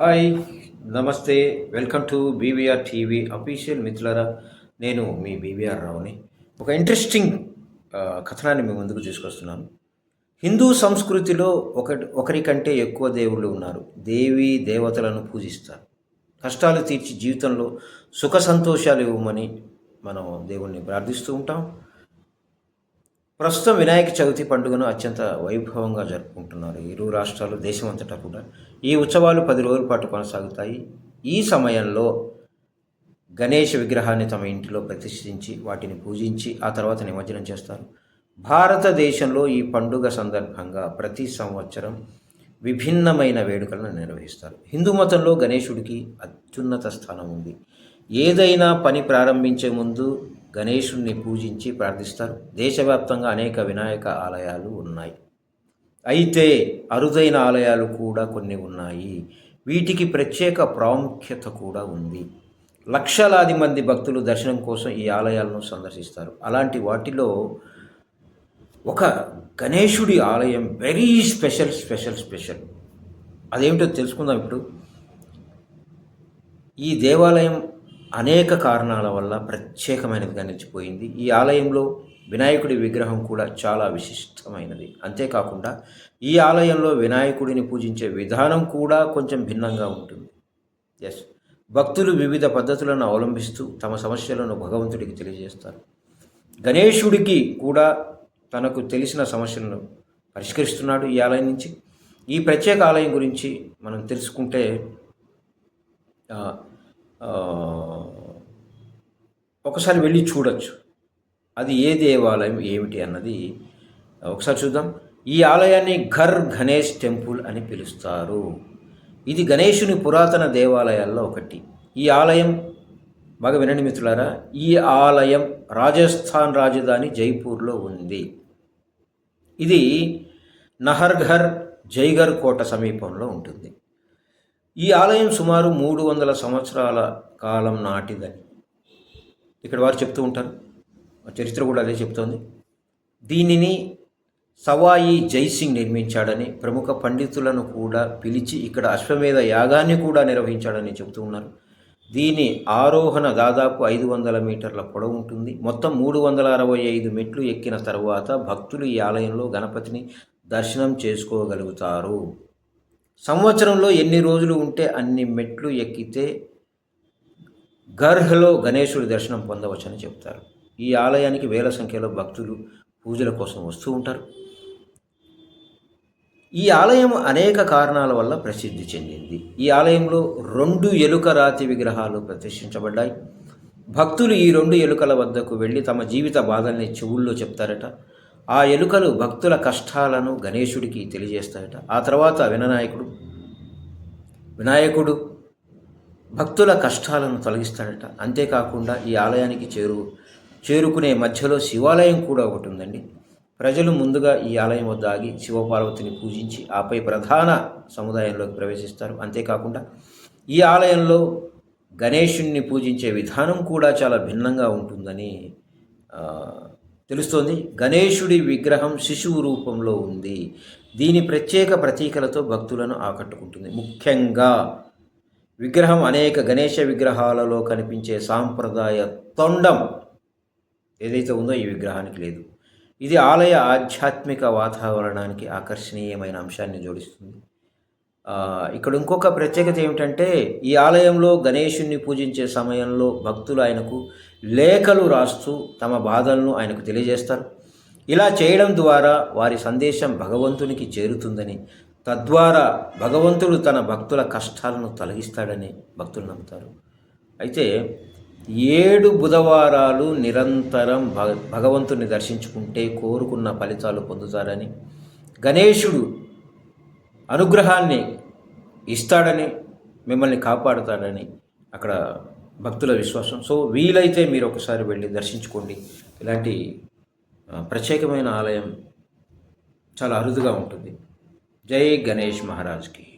Hi నమస్తే welcome to BVR TV official మిత్రులరా. నేను మీ బీవీఆర్ రావుని. ఒక ఇంట్రెస్టింగ్ కథనాన్ని మీ ముందుకు తీసుకొస్తున్నాను. హిందూ సంస్కృతిలో ఒక ఒకరికంటే ఎక్కువ దేవుళ్ళు ఉన్నారు. దేవి దేవతలను పూజిస్తారు. కష్టాలు తీర్చి జీవితంలో సుఖ సంతోషాలు ఇవ్వమని మనం దేవుణ్ణి ప్రార్థిస్తూ ఉంటాం. ప్రస్తుతం వినాయక చవితి పండుగను అత్యంత వైభవంగా జరుపుకుంటున్నారు ఇరు రాష్ట్రాలు దేశమంతటా కూడా. ఈ ఉత్సవాలు పది రోజుల పాటు కొనసాగుతాయి. ఈ సమయంలో గణేష్ విగ్రహాన్ని తమ ఇంటిలో ప్రతిష్ఠించి వాటిని పూజించి ఆ తర్వాత నిమజ్జనం చేస్తారు. భారతదేశంలో ఈ పండుగ సందర్భంగా ప్రతి సంవత్సరం విభిన్నమైన వేడుకలను నిర్వహిస్తారు. హిందూ మతంలో గణేశుడికి అత్యున్నత స్థానం ఉంది. ఏదైనా పని ప్రారంభించే ముందు గణేషుణ్ణి పూజించి ప్రార్థిస్తారు. దేశవ్యాప్తంగా అనేక వినాయక ఆలయాలు ఉన్నాయి. అయితే అరుదైన ఆలయాలు కూడా కొన్ని ఉన్నాయి. వీటికి ప్రత్యేక ప్రాముఖ్యత కూడా ఉంది. లక్షలాది మంది భక్తులు దర్శనం కోసం ఈ ఆలయాలను సందర్శిస్తారు. అలాంటి వాటిలో ఒక గణేశుడి ఆలయం వెరీ స్పెషల్ స్పెషల్ స్పెషల్ అదేమిటో తెలుసుకుందాం ఇప్పుడు. ఈ దేవాలయం అనేక కారణాల వల్ల ప్రత్యేకమైనదిగా నిలిచిపోయింది ఈ ఆలయంలో వినాయకుడి విగ్రహం కూడా చాలా విశిష్టమైనది. అంతేకాకుండా ఈ ఆలయంలో వినాయకుడిని పూజించే విధానం కూడా కొంచెం భిన్నంగా ఉంటుంది. ఎస్ భక్తులు వివిధ పద్ధతులను అవలంబిస్తూ తమ సమస్యలను భగవంతుడికి తెలియజేస్తారు. గణేశుడికి కూడా తనకు తెలిసిన సమస్యలను పరిష్కరిస్తున్నాడు ఈ ఆలయం నుంచి. ఈ ప్రత్యేక ఆలయం గురించి మనం తెలుసుకుంటే ఆ, ఆ, ఒకసారి వెళ్ళి చూడొచ్చు. అది ఏ దేవాలయం ఏమిటి అన్నది ఒకసారి చూద్దాం. ఈ ఆలయాన్ని ఘర్ గణేష్ టెంపుల్ అని పిలుస్తారు. ఇది గణేషుని పురాతన దేవాలయాల్లో ఒకటి. ఈ ఆలయం బాగా వినండి మిత్రులారా ఈ ఆలయం రాజస్థాన్ రాజధాని జైపూర్లో ఉంది. ఇది నహర్ఘర్ జైగర్ కోట సమీపంలో ఉంటుంది. ఈ ఆలయం సుమారు మూడు వందల సంవత్సరాల కాలం నాటిదని ఇక్కడ వారు చెప్తూ ఉంటారు. చరిత్ర కూడా అదే చెప్తోంది. దీనిని సవాయి జైసింగ్ నిర్మించాడని ప్రముఖ పండితులను కూడా పిలిచి ఇక్కడ అశ్వమేధ యాగాన్ని కూడా నిర్వహించాడని చెబుతూ ఉన్నారు. దీని ఆరోహణ దాదాపు ఐదు వందల మీటర్ల పొడవు ఉంటుంది. మొత్తం మూడు వందల అరవై ఐదు మెట్లు ఎక్కిన తర్వాత భక్తులు ఈ ఆలయంలో గణపతిని దర్శనం చేసుకోగలుగుతారు. సంవత్సరంలో ఎన్ని రోజులు ఉంటే అన్ని మెట్లు ఎక్కితే గర్హలో గణేశుడి దర్శనం పొందవచ్చని చెప్తారు. ఈ ఆలయానికి వేల సంఖ్యలో భక్తులు పూజల కోసం వస్తూ ఉంటారు. ఈ ఆలయం అనేక కారణాల వల్ల ప్రసిద్ధి చెందింది. ఈ ఆలయంలో రెండు ఎలుక రాతి విగ్రహాలు ప్రతిష్ఠించబడ్డాయి. భక్తులు ఈ రెండు ఎలుకల వద్దకు వెళ్ళి తమ జీవిత బాధల్ని చెవుల్లో చెప్తారట. ఆ ఎలుకలు భక్తుల కష్టాలను గణేశుడికి తెలియజేస్తాయట. ఆ తర్వాత వినాయకుడు వినాయకుడు భక్తుల కష్టాలను తొలగిస్తాడట. అంతేకాకుండా ఈ ఆలయానికి చేరు చేరుకునే మధ్యలో శివాలయం కూడా ఒకటి ఉందండి. ప్రజలు ముందుగా ఈ ఆలయం వద్ద ఆగి శివపార్వతిని పూజించి ఆపై ప్రధాన సముదాయంలోకి ప్రవేశిస్తారు. అంతేకాకుండా ఈ ఆలయంలో గణేషుణ్ణి పూజించే విధానం కూడా చాలా భిన్నంగా ఉంటుందని తెలుస్తోంది. గణేశుడి విగ్రహం శిశువు రూపంలో ఉంది. దీని ప్రత్యేక ప్రతీకలతో భక్తులను ఆకట్టుకుంటుంది. ముఖ్యంగా విగ్రహం అనేక గణేష విగ్రహాలలో కనిపించే సాంప్రదాయ తొండం ఏదైతే ఉందో ఈ విగ్రహానికి లేదు. ఇది ఆలయ ఆధ్యాత్మిక వాతావరణానికి ఆకర్షణీయమైన అంశాన్ని జోడిస్తుంది. ఇక్కడ ఇంకొక ప్రత్యేకత ఏమిటంటే ఈ ఆలయంలో గణేషుణ్ణి పూజించే సమయంలో భక్తులు ఆయనకు లేఖలు రాస్తూ తమ బాధలను ఆయనకు తెలియజేస్తారు. ఇలా చేయడం ద్వారా వారి సందేశం భగవంతునికి చేరుతుందని తద్వారా భగవంతుడు తన భక్తుల కష్టాలను తొలగిస్తాడని భక్తులు నమ్ముతారు. అయితే ఏడు బుధవారాలు నిరంతరం భగ భగవంతుని దర్శించుకుంటే కోరుకున్న ఫలితాలు పొందుతారని గణేశుడు అనుగ్రహాన్ని ఇస్తాడని మిమ్మల్ని కాపాడుతాడని అక్కడ భక్తుల విశ్వాసం. సో వీలైతే మీరు ఒకసారి వెళ్ళి దర్శించుకోండి. ఇలాంటి ప్రత్యేకమైన ఆలయం చాలా అరుదుగా ఉంటుంది. जय गणेश महाराज की।